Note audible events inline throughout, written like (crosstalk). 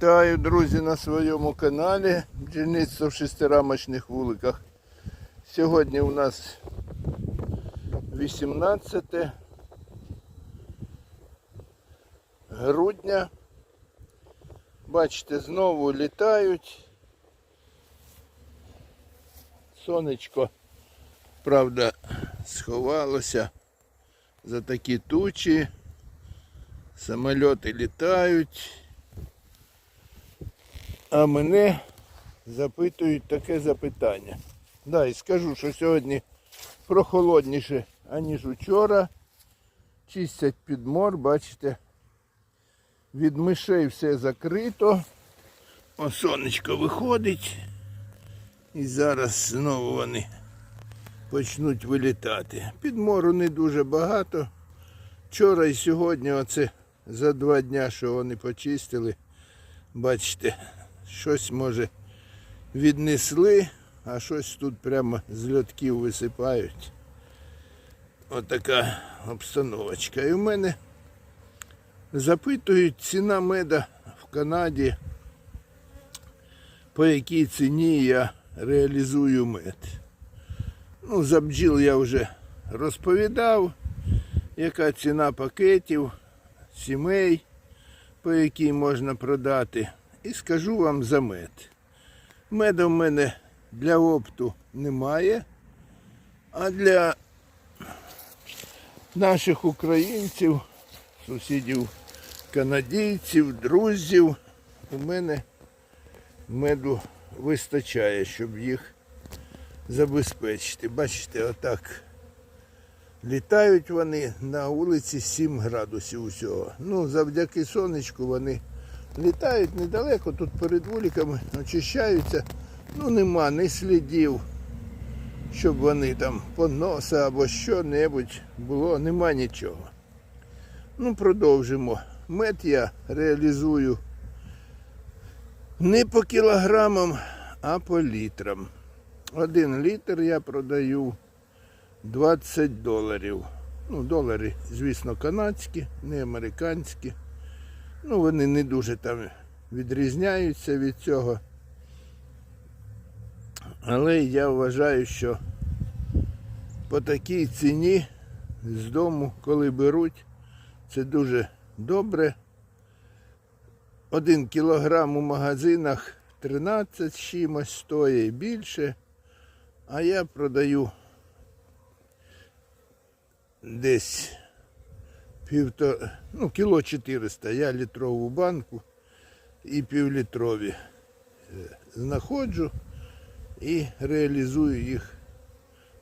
Вітаю, друзі, на своєму каналі бджільництво в шестирамочних вуликах. Сьогодні у нас 18 грудня. Бачите, знову літають. Сонечко, правда, сховалося за такі тучі. Самольоти літають. А мене запитують таке запитання. Да, і скажу, що сьогодні прохолодніше, аніж учора. Чистять підмор, бачите. Від мишей все закрито. О, сонечко виходить. І зараз знову вони почнуть вилітати. Підмору не дуже багато. Вчора і сьогодні, оце за два дня, що вони почистили, бачите, щось може віднесли, а щось тут прямо з льотків висипають. Отака обстановочка. І в мене запитують ціна меда в Канаді, по якій ціні я реалізую мед. Ну, за бджіл я вже розповідав, яка ціна пакетів, сімей, по якій можна продати. І скажу вам за мед. Меду в мене для опту немає, а для наших українців, сусідів, канадійців, друзів у мене меду вистачає, щоб їх забезпечити. Бачите, отак літають вони на вулиці 7 градусів усього. Ну, завдяки сонечку вони літають недалеко, тут перед вуликами очищаються. Ну нема ні слідів, щоб вони там поноса або що-небудь було, нема нічого. Ну, продовжимо. Мед я реалізую не по кілограмам, а по літрам. Один літр я продаю 20 доларів. Ну, долари, звісно, канадські, не американські. Ну, вони не дуже там відрізняються від цього. Але я вважаю, що по такій ціні з дому, коли беруть, це дуже добре. Один кілограм у магазинах 13 з чимось стоїть більше. А я продаю десь півто, ну, кіло 400. Я літрову банку і півлітрові е, знаходжу і реалізую їх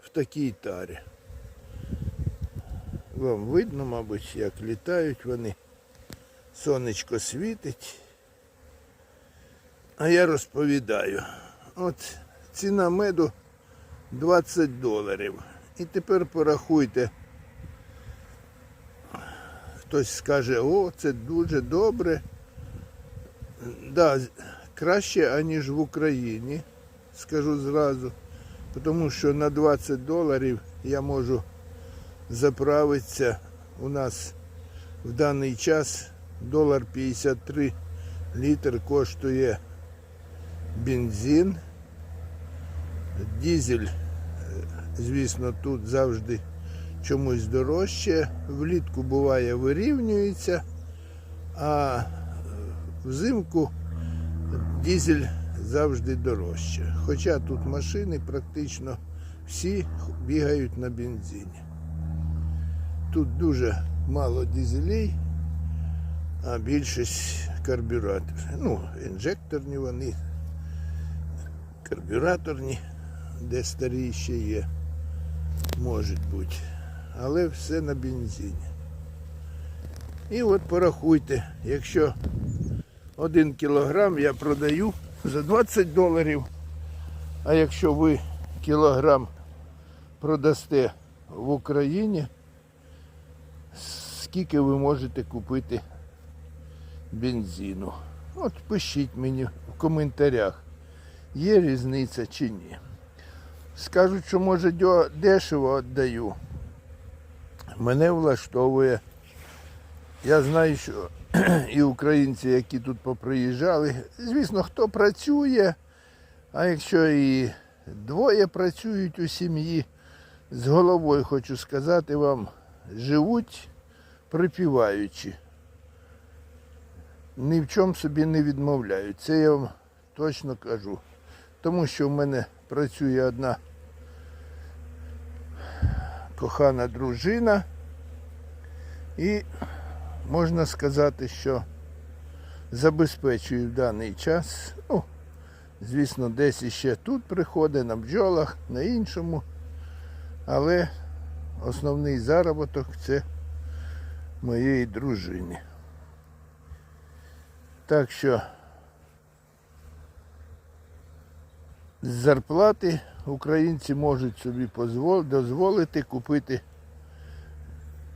в такій тарі. Вам видно, мабуть, як літають вони. Сонечко світить. А я розповідаю. От ціна меду 20 доларів. І тепер порахуйте. Хтось скаже, о, це дуже добре. Да, краще, аніж в Україні, скажу зразу. Тому що на 20 доларів я можу заправитися. У нас в даний час долар 53 літр коштує бензин. Дізель, е, звісно, тут завжди чомусь дорожче. Влітку буває вирівнюється, а взимку дізель завжди дорожче. Хоча тут машини практично всі бігають на бензині. Тут дуже мало дізелей, а більшість карбюраторів. Ну, інжекторні вони, карбюраторні, де старі ще є, можуть бути. Але все на бензині. І от порахуйте, якщо один кілограм я продаю за 20 доларів, а якщо ви кілограм продасте в Україні, скільки ви можете купити бензину? От пишіть мені в коментарях, є різниця чи ні. Скажуть, що може дешево віддаю. Мене влаштовує. Я знаю, що (clears throat) і українці, які тут поприїжджали. Звісно, хто працює, а якщо і двоє працюють у сім'ї, з головою хочу сказати вам, живуть припіваючи. Ні в чому собі не відмовляють. Це я вам точно кажу. Тому що в мене працює одна кохана дружина. І можна сказати, що забезпечую в даний час. Ну, звісно, десь іще тут приходить, на бджолах, на іншому. Але основний заробіток це моєї дружини. Так що з зарплати українці можуть собі дозволити купити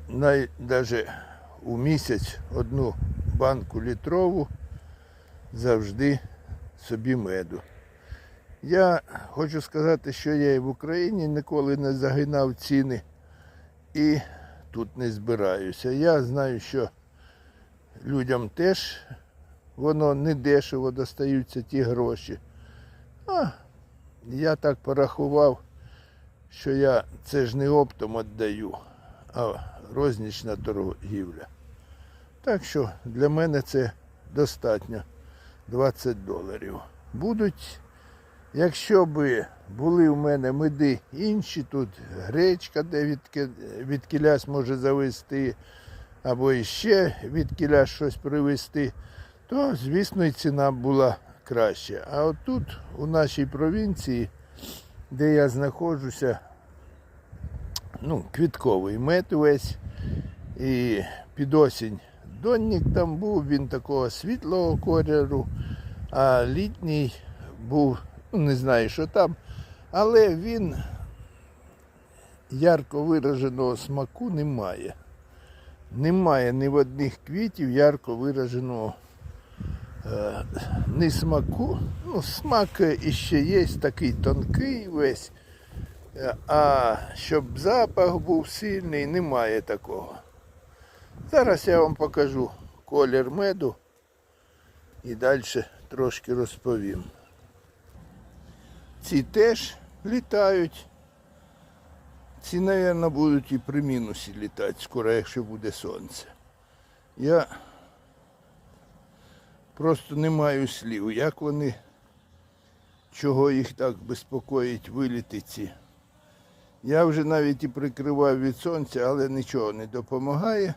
навіть у місяць одну банку літрову завжди собі меду. Я хочу сказати, що я і в Україні ніколи не загинав ціни і тут не збираюся. Я знаю, що людям теж воно не дешево достаються ті гроші. А я так порахував, що я це ж не оптом віддаю, а рознічна торгівля. Так що для мене це достатньо 20 доларів. Будуть, якщо би були в мене меди інші, тут гречка, де відки, відкілясь може завести, або іще відкілясь щось привезти, то, звісно, і ціна була краща. А от тут, у нашій провінції, де я знаходжуся, ну, квітковий мед весь. І під осінь донник там був, він такого світлого кольору, а літній був, ну не знаю, що там, але він ярко вираженого смаку немає. Немає ні в одних квітів ярко вираженого е, ні смаку. Ну, смак іще є такий тонкий весь. А щоб запах був сильний, немає такого. Зараз я вам покажу колір меду і далі трошки розповім. Ці теж літають. Ці, мабуть, будуть і при мінусі літати скоро, якщо буде сонце. Я просто не маю слів, як вони, чого їх так безпокоїть виліти ці. Я вже навіть і прикривав від сонця, але нічого не допомагає.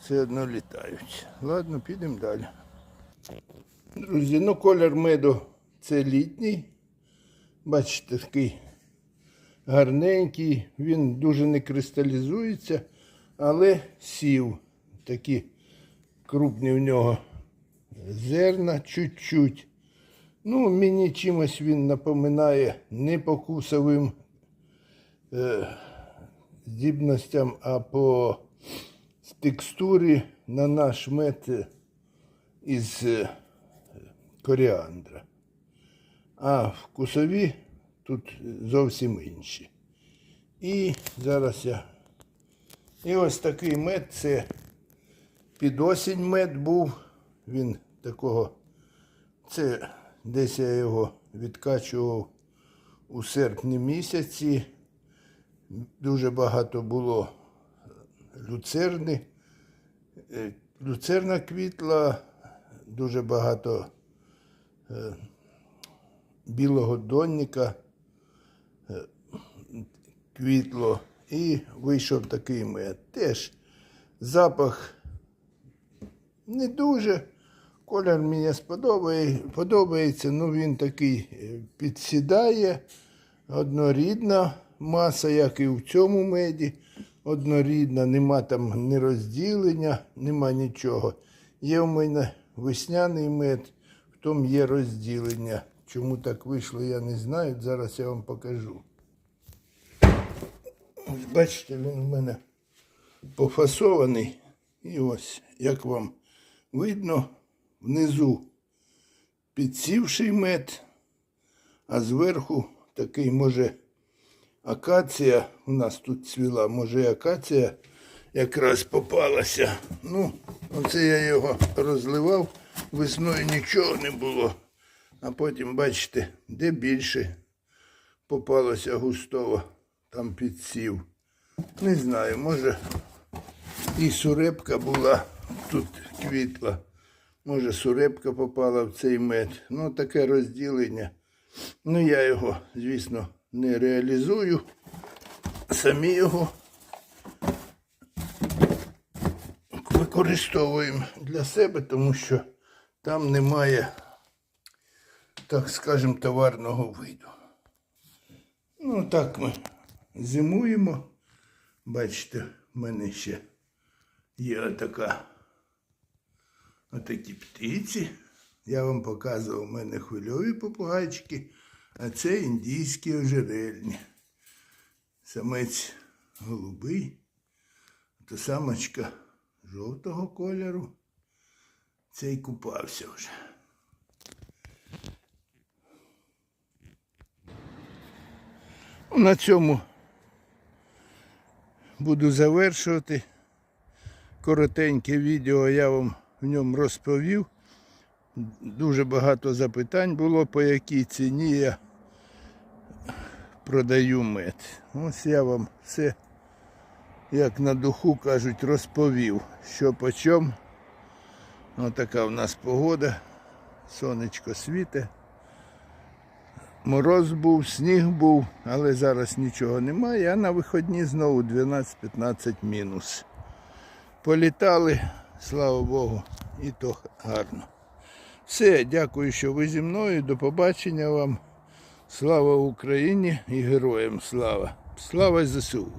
Все одно літають. Ладно, підемо далі. Друзі, ну колір меду це літній. Бачите, такий гарненький, він дуже не кристалізується, але сів. Такі крупні в нього зерна чуть-чуть. Ну, мені чимось він напоминає не по кусовим е, здібностям, а по текстурі на наш мед е, із е, коріандра. А вкусові тут зовсім інші. І зараз я. І ось такий мед це під осінь мед був. Він такого. Це десь я його відкачував у серпні місяці. Дуже багато було люцерни. Е, Люцерна квітла, дуже багато е, білого донника е, квітло і вийшов такий мед. Теж запах не дуже. Колір мені подобається, ну він такий е, підсідає, однорідна маса, як і в цьому меді. Однорідна, нема там ні розділення, нема нічого. Є в мене весняний мед, в тому є розділення. Чому так вийшло, я не знаю. Зараз я вам покажу. Ось бачите, він у мене пофасований. І ось, як вам видно, внизу підсівший мед, а зверху такий, може, акація у нас тут цвіла, може акація якраз попалася. Ну, Оце я його розливав, весною нічого не було. А потім, бачите, де більше попалося густого, там підсів. Не знаю, може і сурепка була, тут квітла. Може, сурепка попала в цей мед. Ну, таке розділення. Ну, я його, звісно, не реалізую. Самі його використовуємо для себе, тому що там немає, так скажемо, товарного виду. Ну, так ми зимуємо. Бачите, в мене ще є така, отакі птиці. Я вам показував, у мене хвильові попугайчики, а це індійські ожерельні. Самець голубий, то самочка жовтого кольору. Цей купався вже. На цьому буду завершувати. Коротеньке відео я вам в ньому розповів. Дуже багато запитань було, по якій ціні я продаю мед. Ось я вам все, як на духу кажуть, розповів, що по чому. Ось така в нас погода. Сонечко світе. Мороз був, сніг був, але зараз нічого немає, а на виходні знову 12-15 мінус. Політали, слава Богу, і то гарно. Все, дякую, що ви зі мною. До побачення вам. Слава Україні і героям слава. Слава ЗСУ.